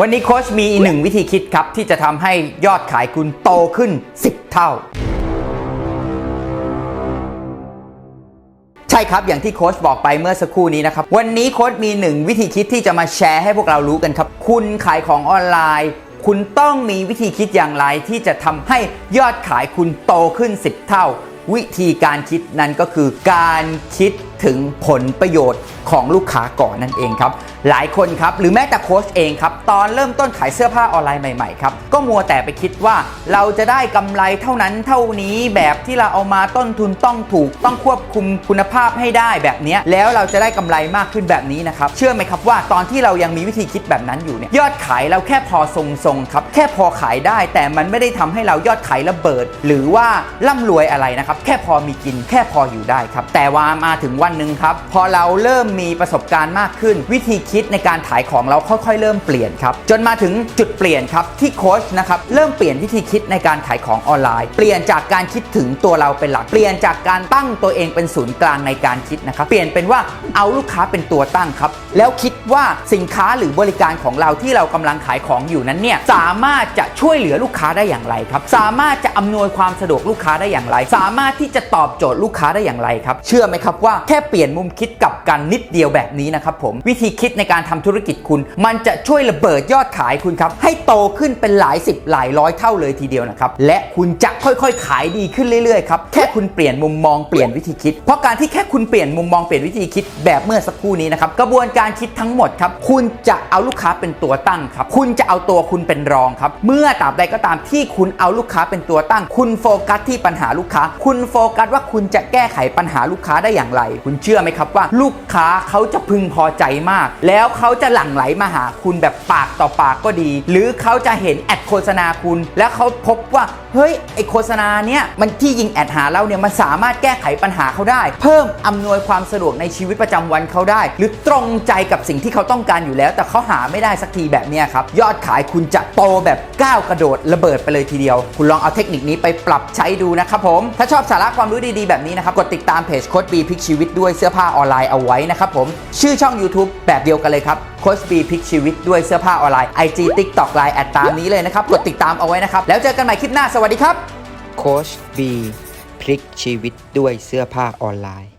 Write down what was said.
วันนี้โค้ชมีหนึ่งวิธีคิดครับ ที่จะทำให้ยอดขายคุณโตขึ้น 10 เท่า ใช่ครับอย่างที่โค้ชบอกไปเมื่อสักครู่นี้นะครับ วันนี้โค้ชมีหนึ่งวิธีคิดที่จะมาแชร์ให้พวกเรารู้กันครับ คุณขายของออนไลน์ คุณต้องมีวิธีคิดอย่างไรที่จะทำให้ยอดขายคุณโตขึ้น 10 เท่า วิธีการคิดนั้นก็คือการคิดถึงผลประโยชน์ ของลูกค้าก่อนนั่นเองครับ หลายคนครับหรือแม้แต่โค้ชเองครับตอนเริ่มต้นขายเสื้อผ้าออนไลน์ใหม่ๆครับก็มัวแต่ไปคิดว่าเราจะได้กำไรเท่านั้นเท่านี้แบบที่เราเอามาต้นทุนต้องถูกต้องควบคุมคุณภาพให้ได้แบบนี้แล้วเราจะได้กำไรมากขึ้นแบบนี้นะครับเชื่อไหมครับว่าตอนที่เรายังมีวิธีคิดแบบนั้นอยู่เนี่ยยอดขายเราแค่พอทรงๆครับแค่พอขายได้ แต่มันไม่ได้ทำให้เรายอดขายระเบิด หรือว่าร่ำรวยอะไรนะครับแค่พอมีกินแค่พออยู่ได้ครับแต่ว่ามาถึงวันหนึ่งครับพอเราเริ่มมีประสบการณ์มากขึ้น วิธีคิดในการขายของเราค่อยๆ เริ่มเปลี่ยนครับ จนมาถึงจุดเปลี่ยนครับที่โค้ชนะครับเริ่มเปลี่ยนวิธีคิดในการขายของออนไลน์ เปลี่ยนจากการคิดถึงตัวเราเป็นหลักเปลี่ยนจากการตั้งตัวเองเป็นศูนย์กลางในการคิดนะครับเปลี่ยนเป็นว่าเอาลูกค้าเป็นตัวตั้งครับแล้วคิดว่าสินค้าหรือบริการของเราที่เรากำลังขายของอยู่นั้นเนี่ยสามารถจะช่วยเหลือลูกค้าได้อย่างไรครับสามารถจะอำนวยความสะดวกลูกค้าได้อย่างไร สามารถที่จะตอบโจทย์ลูกค้าได้อย่างไรครับเชื่อไหมครับว่าแค่เปลี่ยนมุมคิดกับกันนิดเดียวแบบนี้นะครับผมวิธีคิดในการทำธุรกิจคุณ มันจะช่วยระเบิดยอดขายคุณครับ ให้โตขึ้นเป็นหลายสิบหลายร้อยเท่าเลยทีเดียวนะครับ และคุณจะค่อยๆ ขายดีขึ้นเรื่อยๆครับแค่คุณเปลี่ยนมุมมองเปลี่ยนวิธีคิด เพราะการที่แค่คุณเปลี่ยนมุมมองเปลี่ยนวิธีคิดแบบเมื่อสักครู่นี้นะครับกระบวนการคิดทั้งหมดครับคุณจะเอาลูกค้าเป็นตัวตั้งครับคุณจะเอาตัวคุณเป็นรองครับเมื่อตราบใดก็ตามที่คุณเอาลูกค้าเป็นตัวตั้ง คุณโฟกัสที่ปัญหาลูกค้า คุณโฟกัสว่าคุณจะแก้ไขปัญหาลูกค้าได้อย่างไร คุณเชื่อไหมครับว่าลูกค้าเขาจะพึงพอใจมาก แล้วเขาจะหลั่งไหลมาหาคุณแบบปากต่อปากก็ดี หรือเขาจะเห็นแอดโฆษณาคุณ แล้วเขาพบว่าเฮ้ยไอโฆษณาเนี้ยมันที่ยิงแอดหาเราเนี่ยมันสามารถแก้ไขปัญหาเขาได้ เพิ่มอำนวยความสะดวกในชีวิตประจำวันเขาได้ หรือตรงใจกับสิ่งที่เขาต้องการอยู่แล้ว แต่เขาหาไม่ได้สักทีแบบเนี้ยครับยอดขายคุณจะโตแบบก้าวกระโดดระเบิดไปเลยทีเดียว คุณลองเอาเทคนิคนี้ไปปรับใช้ดูนะครับผมถ้าชอบสาระความรู้ดีๆแบบนี้นะครับกดติดตามเพจโค้ดบีพิกชีวิตด้วยเสื้อผ้าออนไลน์เอาไว้นะครับผม ชื่อช่อง YouTube แบบเดียวกันเลยครับโค้ดบีพลิกชีวิตด้วยเสื้อผ้าออนไลน์ IG TikTok Line แอดตามนี้เลยนะครับ กดติดตามเอาไว้นะครับ แล้วเจอกันใหม่คลิปหน้าสวัสดีครับ โค้ชบีพลิกชีวิตด้วยเสื้อผ้าออนไลน์